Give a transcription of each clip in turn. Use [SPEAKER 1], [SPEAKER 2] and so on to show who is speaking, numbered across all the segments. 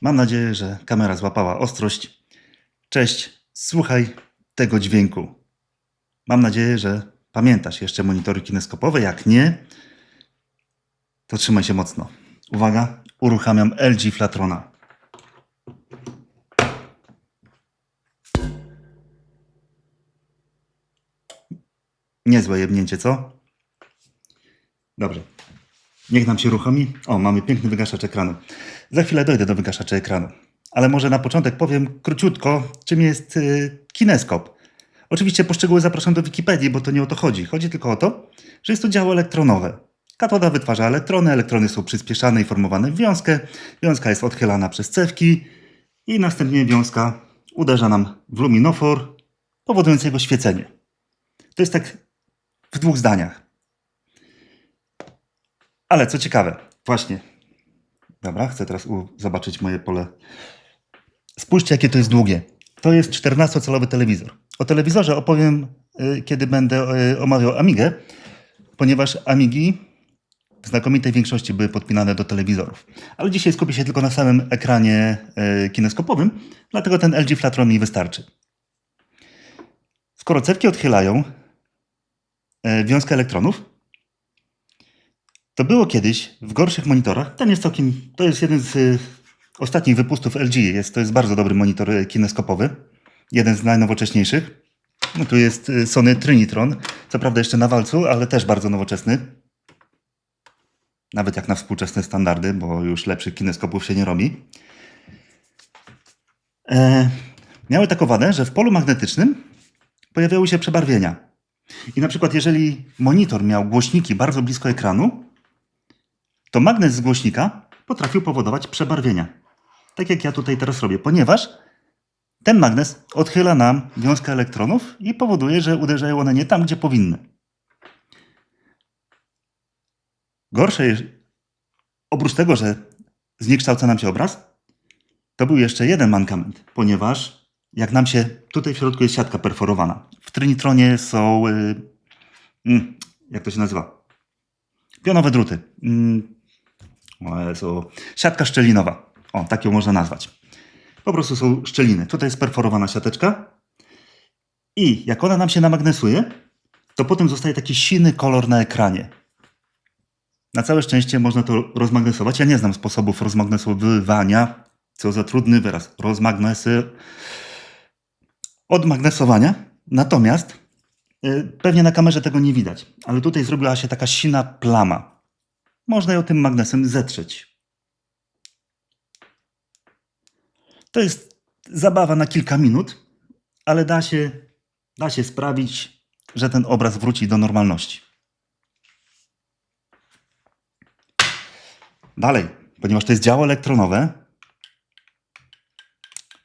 [SPEAKER 1] Mam nadzieję, że kamera złapała ostrość. Cześć, słuchaj tego dźwięku. Mam nadzieję, że pamiętasz jeszcze monitory kineskopowe. Jak nie, to trzymaj się mocno. Uwaga, uruchamiam LG Flatrona. Niezłe jebnięcie, co? Dobrze. Niech nam się uruchomi. O, mamy piękny wygaszacz ekranu. Za chwilę dojdę do wygaszacza ekranu. Ale może na początek powiem króciutko, czym jest y, kineskop. Oczywiście poszczegóły zapraszam do Wikipedii, bo to nie o to chodzi. Chodzi tylko o to, że jest to działo elektronowe. Katoda wytwarza elektrony, elektrony są przyspieszane i formowane w wiązkę. Wiązka jest odchylana przez cewki i następnie wiązka uderza nam w luminofor, powodując jego świecenie. To jest tak w dwóch zdaniach. Ale co ciekawe, właśnie. Dobra, chcę teraz u- zobaczyć moje pole. Spójrzcie, jakie to jest długie. To jest 14-calowy telewizor. O telewizorze opowiem, y, kiedy będę y, omawiał Amigę, ponieważ Amigi w znakomitej większości były podpinane do telewizorów. Ale dzisiaj skupię się tylko na samym ekranie y, kineskopowym, dlatego ten LG Flatron mi wystarczy. Skoro cewki odchylają y, wiązkę elektronów, to było kiedyś w gorszych monitorach. Ten jest całkiem. To jest jeden z y, ostatnich wypustów LG. Jest, to jest bardzo dobry monitor y, kineskopowy. Jeden z najnowocześniejszych. No, tu jest y, Sony Trinitron. Co prawda jeszcze na walcu, ale też bardzo nowoczesny. Nawet jak na współczesne standardy, bo już lepszych kineskopów się nie robi. E, miały taką wadę, że w polu magnetycznym pojawiały się przebarwienia. I na przykład, jeżeli monitor miał głośniki bardzo blisko ekranu, to magnes z głośnika potrafił powodować przebarwienia. Tak jak ja tutaj teraz robię, ponieważ ten magnes odchyla nam wiązkę elektronów i powoduje, że uderzają one nie tam, gdzie powinny. Gorsze jest, oprócz tego, że zniekształca nam się obraz, to był jeszcze jeden mankament, ponieważ jak nam się, tutaj w środku jest siatka perforowana. W Trinitronie są, y, mm, jak to się nazywa? Pionowe druty. Mm, o Jezu. Siatka szczelinowa. O, tak ją można nazwać. Po prostu są szczeliny. Tutaj jest perforowana siateczka. I jak ona nam się namagnesuje, to potem zostaje taki siny kolor na ekranie. Na całe szczęście można to rozmagnesować. Ja nie znam sposobów rozmagnesowywania. Co za trudny wyraz. Rozmagnesy. Odmagnesowania. Natomiast y, pewnie na kamerze tego nie widać. Ale tutaj zrobiła się taka sina plama. Można ją tym magnesem zetrzeć. To jest zabawa na kilka minut, ale da się, da się sprawić, że ten obraz wróci do normalności. Dalej, ponieważ to jest działo elektronowe,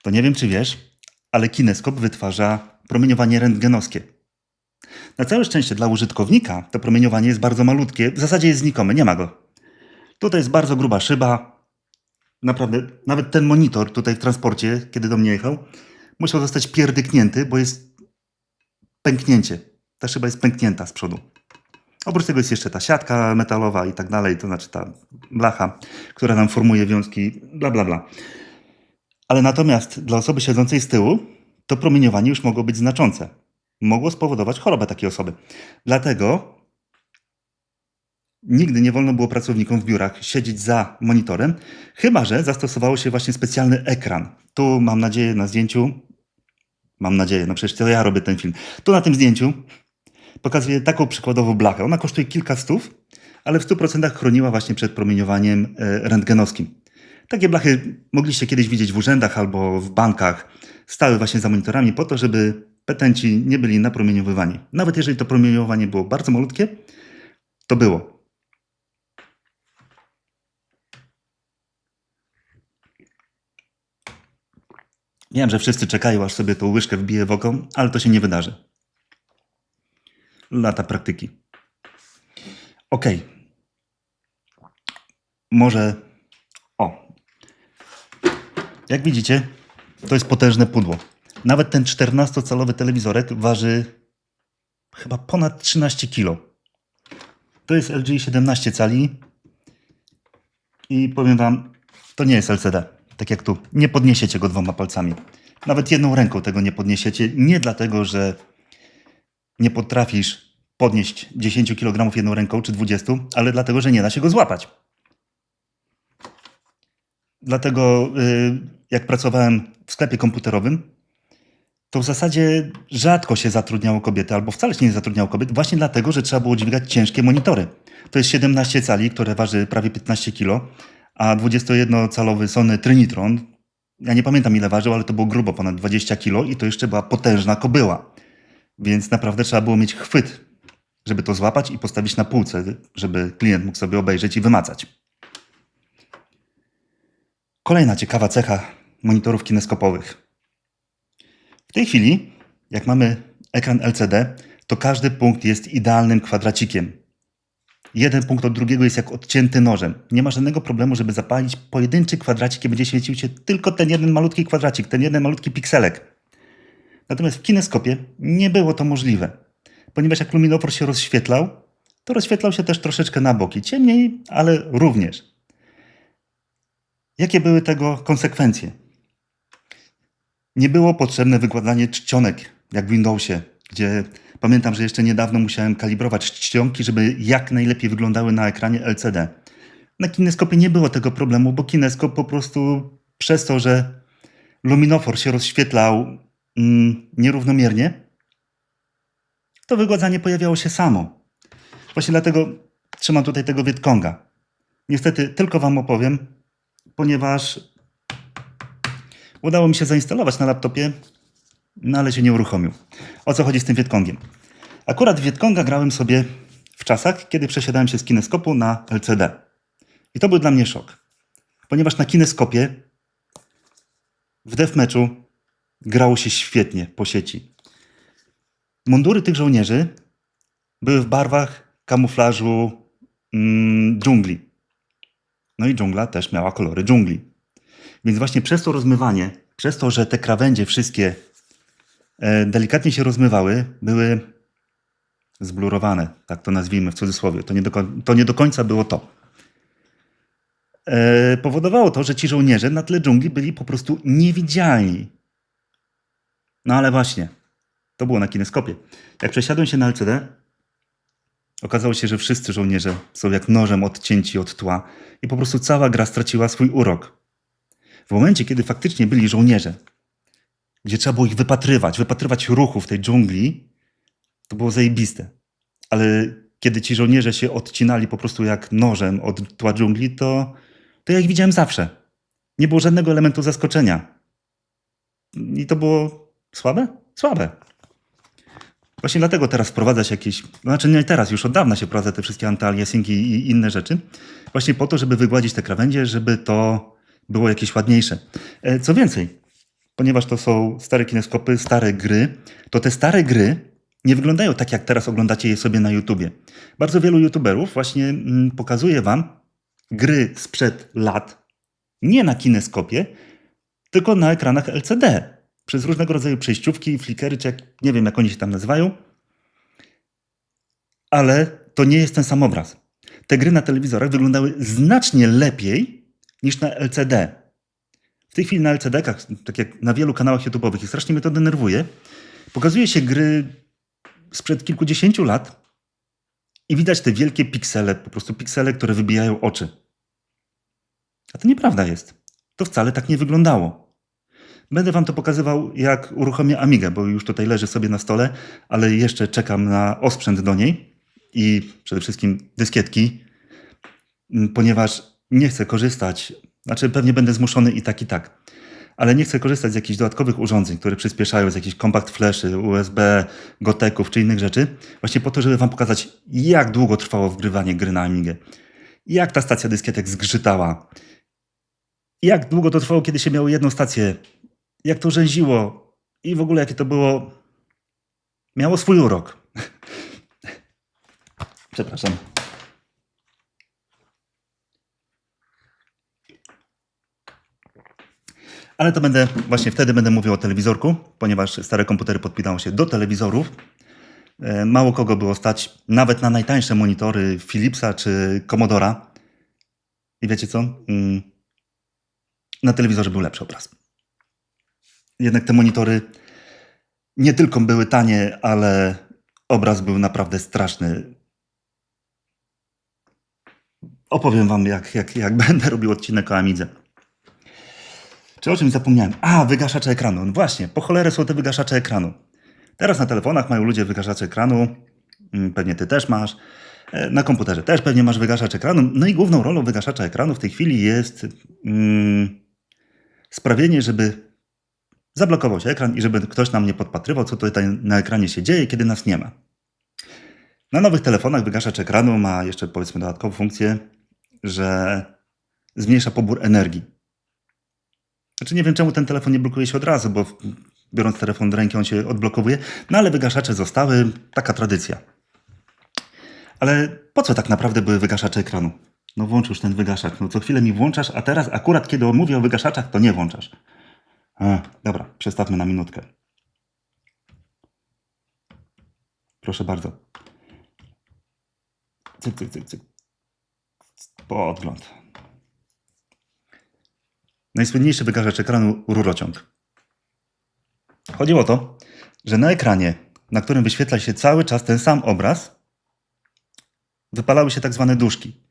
[SPEAKER 1] to nie wiem czy wiesz, ale kineskop wytwarza promieniowanie rentgenowskie. Na całe szczęście dla użytkownika to promieniowanie jest bardzo malutkie, w zasadzie jest znikome, nie ma go. Tutaj jest bardzo gruba szyba. Naprawdę, nawet ten monitor tutaj w transporcie, kiedy do mnie jechał, musiał zostać pierdyknięty, bo jest pęknięcie. Ta szyba jest pęknięta z przodu. Oprócz tego jest jeszcze ta siatka metalowa i tak dalej, to znaczy ta blacha, która nam formuje wiązki, bla bla bla. Ale natomiast dla osoby siedzącej z tyłu, to promieniowanie już mogło być znaczące. Mogło spowodować chorobę takiej osoby. Dlatego nigdy nie wolno było pracownikom w biurach siedzieć za monitorem, chyba że zastosowało się właśnie specjalny ekran. Tu mam nadzieję na zdjęciu, mam nadzieję, no przecież to ja robię ten film. Tu na tym zdjęciu pokazuję taką przykładową blachę. Ona kosztuje kilka stów, ale w 100% chroniła właśnie przed promieniowaniem e, rentgenowskim. Takie blachy mogliście kiedyś widzieć w urzędach albo w bankach. Stały właśnie za monitorami po to, żeby petenci nie byli napromieniowywani. Nawet jeżeli to promieniowanie było bardzo malutkie, to było. Wiem, że wszyscy czekają, aż sobie tą łyżkę wbije w oko, ale to się nie wydarzy. Lata praktyki. Ok. Może. O. Jak widzicie, to jest potężne pudło. Nawet ten 14-calowy telewizorek waży chyba ponad 13 kg. To jest LG 17 cali. I powiem Wam, to nie jest LCD. Tak jak tu, nie podniesiecie go dwoma palcami. Nawet jedną ręką tego nie podniesiecie. Nie dlatego, że nie potrafisz podnieść 10 kg jedną ręką czy 20, ale dlatego, że nie da się go złapać. Dlatego, y, jak pracowałem w sklepie komputerowym, to w zasadzie rzadko się zatrudniało kobiety, albo wcale się nie zatrudniało kobiet, właśnie dlatego, że trzeba było dźwigać ciężkie monitory. To jest 17 cali, które waży prawie 15 kg, a 21-calowy Sony Trinitron, ja nie pamiętam ile ważył, ale to było grubo ponad 20 kg i to jeszcze była potężna kobyła. Więc naprawdę trzeba było mieć chwyt, żeby to złapać i postawić na półce, żeby klient mógł sobie obejrzeć i wymacać. Kolejna ciekawa cecha monitorów kineskopowych. W tej chwili, jak mamy ekran LCD, to każdy punkt jest idealnym kwadracikiem. Jeden punkt od drugiego jest jak odcięty nożem. Nie ma żadnego problemu, żeby zapalić pojedynczy kwadracik i będzie świecił się tylko ten jeden malutki kwadracik, ten jeden malutki pikselek. Natomiast w kineskopie nie było to możliwe, ponieważ jak luminofor się rozświetlał, to rozświetlał się też troszeczkę na boki, ciemniej, ale również. Jakie były tego konsekwencje? Nie było potrzebne wykładanie czcionek, jak w Windowsie, gdzie pamiętam, że jeszcze niedawno musiałem kalibrować czcionki, żeby jak najlepiej wyglądały na ekranie LCD. Na kineskopie nie było tego problemu, bo kineskop po prostu przez to, że luminofor się rozświetlał mm, nierównomiernie, to wygładzanie pojawiało się samo. Właśnie dlatego trzymam tutaj tego Wietkonga. Niestety tylko Wam opowiem, ponieważ udało mi się zainstalować na laptopie, no ale się nie uruchomił. O co chodzi z tym Wietkongiem? Akurat Wietkonga grałem sobie w czasach, kiedy przesiadałem się z kineskopu na LCD. I to był dla mnie szok. Ponieważ na kineskopie w deathmatchu grało się świetnie po sieci. Mundury tych żołnierzy były w barwach kamuflażu mm, dżungli. No i dżungla też miała kolory dżungli. Więc właśnie przez to rozmywanie, przez to, że te krawędzie wszystkie e, delikatnie się rozmywały, były zblurowane, tak to nazwijmy w cudzysłowie. To nie do, to nie do końca było to. E, powodowało to, że ci żołnierze na tle dżungli byli po prostu niewidzialni. No ale właśnie, to było na kineskopie. Jak przesiadłem się na LCD, okazało się, że wszyscy żołnierze są jak nożem odcięci od tła i po prostu cała gra straciła swój urok. W momencie, kiedy faktycznie byli żołnierze, gdzie trzeba było ich wypatrywać, wypatrywać ruchów tej dżungli, to było zajebiste. Ale kiedy ci żołnierze się odcinali po prostu jak nożem od tła dżungli, to, to ja ich widziałem zawsze. Nie było żadnego elementu zaskoczenia. I to było słabe? Słabe. Właśnie dlatego teraz wprowadzać jakieś, znaczy nie teraz, już od dawna się wprowadza te wszystkie antyaliasingi i inne rzeczy, właśnie po to, żeby wygładzić te krawędzie, żeby to było jakieś ładniejsze. E, Co więcej, ponieważ to są stare kineskopy, stare gry, to te stare gry nie wyglądają tak, jak teraz oglądacie je sobie na YouTubie. Bardzo wielu YouTuberów właśnie mm, pokazuje wam gry sprzed lat, nie na kineskopie, tylko na ekranach LCD. Przez różnego rodzaju przejściówki, flickery, czy jak, nie wiem jak oni się tam nazywają. Ale to nie jest ten sam obraz. Te gry na telewizorach wyglądały znacznie lepiej niż na LCD. W tej chwili na LCD-kach, tak jak na wielu kanałach YouTube'owych, i strasznie mnie to denerwuje, pokazuje się gry sprzed kilkudziesięciu lat i widać te wielkie piksele, po prostu piksele, które wybijają oczy. A to nieprawda jest. To wcale tak nie wyglądało. Będę wam to pokazywał, jak uruchomię Amigę, bo już tutaj leży sobie na stole, ale jeszcze czekam na osprzęt do niej i przede wszystkim dyskietki, ponieważ nie chcę korzystać, znaczy pewnie będę zmuszony i tak, i tak, ale nie chcę korzystać z jakichś dodatkowych urządzeń, które przyspieszają, z jakichś compact flashy, USB, goteków czy innych rzeczy, właśnie po to, żeby wam pokazać, jak długo trwało wgrywanie gry na Amigę. Jak ta stacja dyskietek zgrzytała. Jak długo to trwało, kiedy się miało jedną stację. Jak to rzęziło. I w ogóle jakie to było... Miało swój urok. Przepraszam. Ale to będę, właśnie wtedy będę mówił o telewizorku, ponieważ stare komputery podpinało się do telewizorów. E, Mało kogo było stać nawet na najtańsze monitory Philipsa czy Commodora. I wiecie co? Mm. na telewizorze był lepszy obraz. Jednak te monitory nie tylko były tanie, ale obraz był naprawdę straszny. Opowiem wam, jak, jak, jak będę robił odcinek o Amidze. Czy o czymś zapomniałem? A, wygaszacze ekranu. No właśnie, po cholerę są te wygaszacze ekranu. Teraz na telefonach mają ludzie wygaszacze ekranu. Mm, Pewnie ty też masz. E, Na komputerze też pewnie masz wygaszacz ekranu. No i główną rolą wygaszacza ekranu w tej chwili jest mm, sprawienie, żeby zablokował się ekran i żeby ktoś nam nie podpatrywał, co tutaj na ekranie się dzieje, kiedy nas nie ma. Na nowych telefonach wygaszacz ekranu ma jeszcze powiedzmy dodatkową funkcję, że zmniejsza pobór energii. Znaczy nie wiem czemu ten telefon nie blokuje się od razu, bo biorąc telefon do ręki on się odblokowuje, no ale wygaszacze zostały, taka tradycja. Ale po co tak naprawdę były wygaszacze ekranu? No włącz już ten wygaszacz, no co chwilę mi włączasz, a teraz akurat kiedy mówię o wygaszaczach, to nie włączasz. A, dobra, przestawmy na minutkę. Proszę bardzo. Cyk, cyk, cyk, cyk. Podgląd. Najsłynniejszy wygaszacz ekranu rurociąg. Chodziło o to, że na ekranie, na którym wyświetla się cały czas ten sam obraz, wypalały się tak zwane duszki.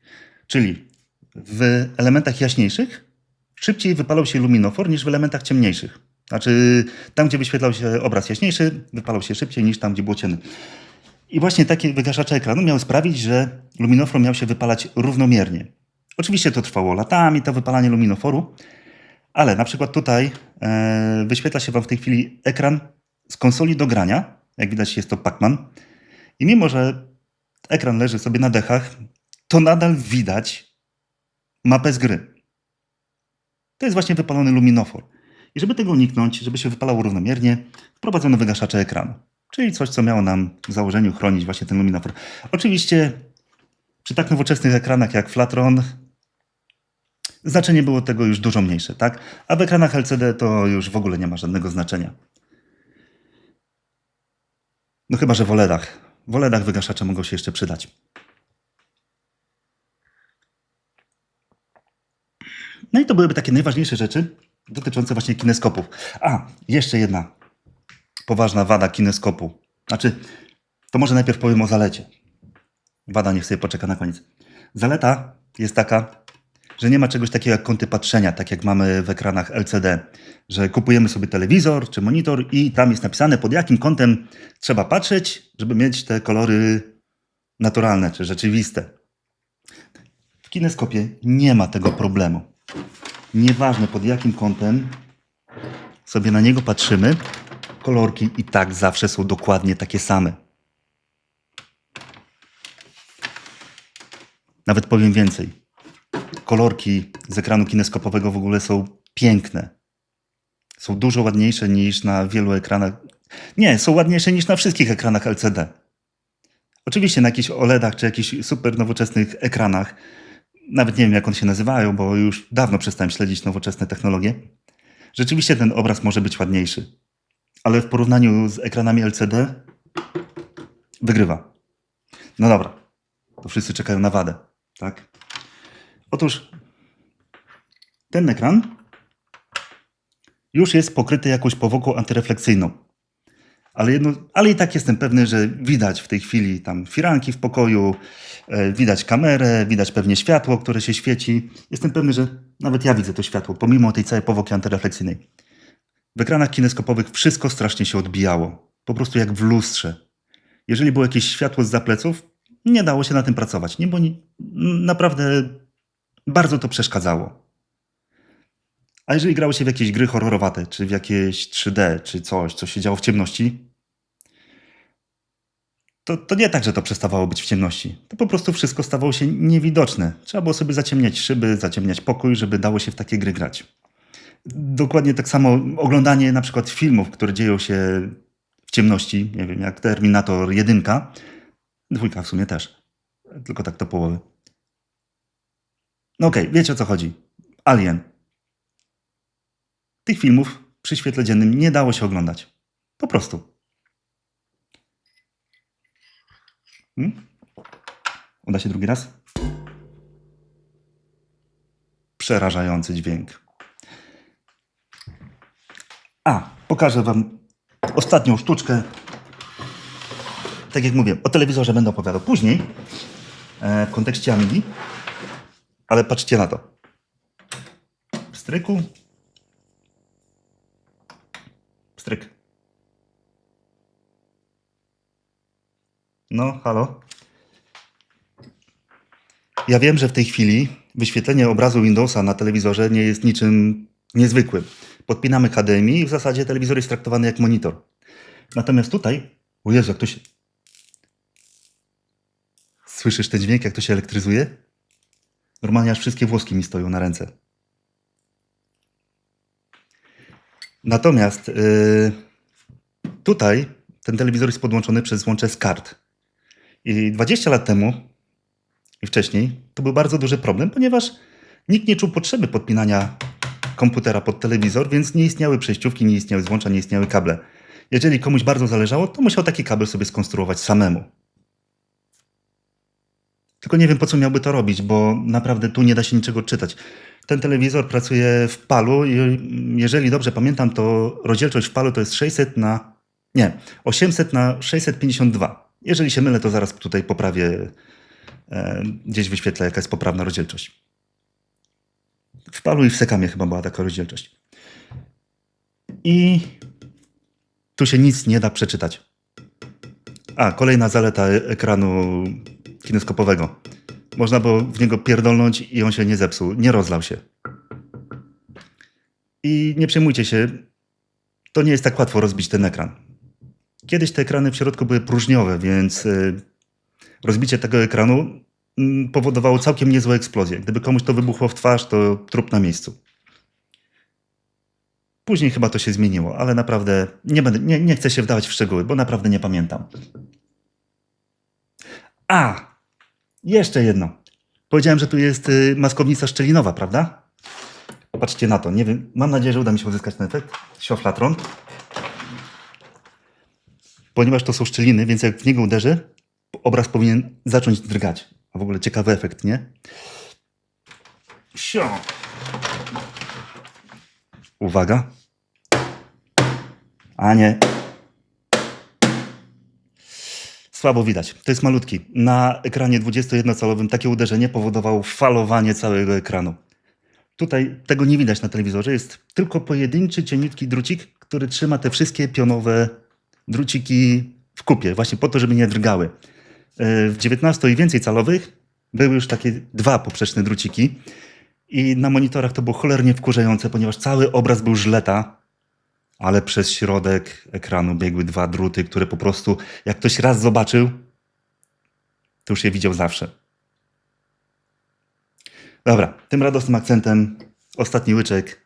[SPEAKER 1] Czyli w elementach jaśniejszych szybciej wypalał się luminofor niż w elementach ciemniejszych. Znaczy, tam, gdzie wyświetlał się obraz jaśniejszy, wypalał się szybciej niż tam, gdzie było ciemny. I właśnie takie wygaszacze ekranu miały sprawić, że luminofor miał się wypalać równomiernie. Oczywiście to trwało latami, to wypalanie luminoforu, ale na przykład tutaj e, wyświetla się Wam w tej chwili ekran z konsoli do grania. Jak widać jest to Pac-Man. I mimo, że ekran leży sobie na dechach, to nadal widać mapę z gry. To jest właśnie wypalony luminofor. I żeby tego uniknąć, żeby się wypalało równomiernie, wprowadzono wygaszacze ekranu. Czyli coś, co miało nam w założeniu chronić właśnie ten luminofor. Oczywiście przy tak nowoczesnych ekranach jak Flatron znaczenie było tego już dużo mniejsze, tak? A w ekranach LCD to już w ogóle nie ma żadnego znaczenia. No chyba, że w OLEDach. W OLEDach wygaszacze mogą się jeszcze przydać. No i to byłyby takie najważniejsze rzeczy dotyczące właśnie kineskopów. A, jeszcze jedna poważna wada kineskopu. Znaczy, to może najpierw powiem o zalecie. Wada niech sobie poczeka na koniec. Zaleta jest taka, że nie ma czegoś takiego jak kąty patrzenia, tak jak mamy w ekranach LCD, że kupujemy sobie telewizor czy monitor i tam jest napisane pod jakim kątem trzeba patrzeć, żeby mieć te kolory naturalne czy rzeczywiste. W kineskopie nie ma tego problemu. Nieważne pod jakim kątem sobie na niego patrzymy, kolorki i tak zawsze są dokładnie takie same. Nawet powiem więcej. Kolorki z ekranu kineskopowego w ogóle są piękne. Są dużo ładniejsze niż na wielu ekranach. Nie, są ładniejsze niż na wszystkich ekranach LCD. Oczywiście na jakichś OLEDach czy jakichś super nowoczesnych ekranach, nawet nie wiem jak one się nazywają, bo już dawno przestałem śledzić nowoczesne technologie. Rzeczywiście ten obraz może być ładniejszy, ale w porównaniu z ekranami LCD wygrywa. No dobra, to wszyscy czekają na wadę, tak? Otóż ten ekran już jest pokryty jakąś powłoką antyrefleksyjną. Ale, jedno, ale i tak jestem pewny, że widać w tej chwili tam firanki w pokoju, e, widać kamerę, widać pewnie światło, które się świeci. Jestem pewny, że nawet ja widzę to światło, pomimo tej całej powłoki antyrefleksyjnej. W ekranach kineskopowych wszystko strasznie się odbijało. Po prostu jak w lustrze. Jeżeli było jakieś światło z pleców, nie dało się na tym pracować. Nie, bo nie, naprawdę bardzo to przeszkadzało. A jeżeli grało się w jakieś gry horrorowate, czy w jakieś 3D, czy coś, co się działo w ciemności, to, to nie tak, że to przestawało być w ciemności. To po prostu wszystko stawało się niewidoczne. Trzeba było sobie zaciemniać szyby, zaciemniać pokój, żeby dało się w takie gry grać. Dokładnie tak samo oglądanie na przykład filmów, które dzieją się w ciemności, nie wiem, jak Terminator 1, dwójka w sumie też, tylko tak do połowy. No okej, wiecie o co chodzi. Alien. Tych filmów przy świetle dziennym nie dało się oglądać. Po prostu. Hmm? Uda się drugi raz? Przerażający dźwięk. A, pokażę Wam ostatnią sztuczkę. Tak jak mówię, o telewizorze będę opowiadał później, e, w kontekście Amigi. Ale patrzcie na to. Stryku. Stryk. No, halo. Ja wiem, że w tej chwili wyświetlenie obrazu Windowsa na telewizorze nie jest niczym niezwykłym. Podpinamy HDMI i w zasadzie telewizor jest traktowany jak monitor. Natomiast tutaj, o Jezu, jak to się... Słyszysz ten dźwięk, jak to się elektryzuje? Normalnie aż wszystkie włoski mi stoją na ręce. Natomiast yy, tutaj ten telewizor jest podłączony przez złącze z kart. I 20 lat temu i wcześniej to był bardzo duży problem, ponieważ nikt nie czuł potrzeby podpinania komputera pod telewizor, więc nie istniały przejściówki, nie istniały złącza, nie istniały kable. Jeżeli komuś bardzo zależało, to musiał taki kabel sobie skonstruować samemu. Tylko nie wiem, po co miałby to robić, bo naprawdę tu nie da się niczego czytać. Ten telewizor pracuje w palu i jeżeli dobrze pamiętam, to rozdzielczość w palu to jest 600 na... Nie, 800 na 652. Jeżeli się mylę, to zaraz tutaj poprawię, e, gdzieś wyświetlę jaka jest poprawna rozdzielczość. W palu i w sekamie chyba była taka rozdzielczość. I tu się nic nie da przeczytać. A, kolejna zaleta e- ekranu kineskopowego. Można było w niego pierdolnąć i on się nie zepsuł, nie rozlał się. I nie przejmujcie się, to nie jest tak łatwo rozbić ten ekran. Kiedyś te ekrany w środku były próżniowe, więc y, rozbicie tego ekranu mm, powodowało całkiem niezłe eksplozje. Gdyby komuś to wybuchło w twarz, to trup na miejscu. Później chyba to się zmieniło, ale naprawdę nie, będę, nie, nie chcę się wdawać w szczegóły, bo naprawdę nie pamiętam. A! Jeszcze jedno. Powiedziałem, że tu jest y, maskownica szczelinowa, prawda? Patrzcie na to. Nie wiem, mam nadzieję, że uda mi się uzyskać ten efekt. Sioflatron. Ponieważ to są szczeliny, więc jak w niego uderzy, obraz powinien zacząć drgać. A w ogóle ciekawy efekt, nie? Sio. Uwaga. A nie. Słabo widać. To jest malutki. Na ekranie 21-calowym takie uderzenie powodowało falowanie całego ekranu. Tutaj tego nie widać na telewizorze. Jest tylko pojedynczy, cieniutki drucik, który trzyma te wszystkie pionowe druciki w kupie, właśnie po to, żeby nie drgały. E, W 19 i więcej calowych były już takie dwa poprzeczne druciki i na monitorach to było cholernie wkurzające, ponieważ cały obraz był żleta, ale przez środek ekranu biegły dwa druty, które po prostu, jak ktoś raz zobaczył, to już je widział zawsze. Dobra, tym radosnym akcentem ostatni łyczek.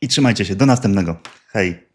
[SPEAKER 1] I trzymajcie się, do następnego. Hej.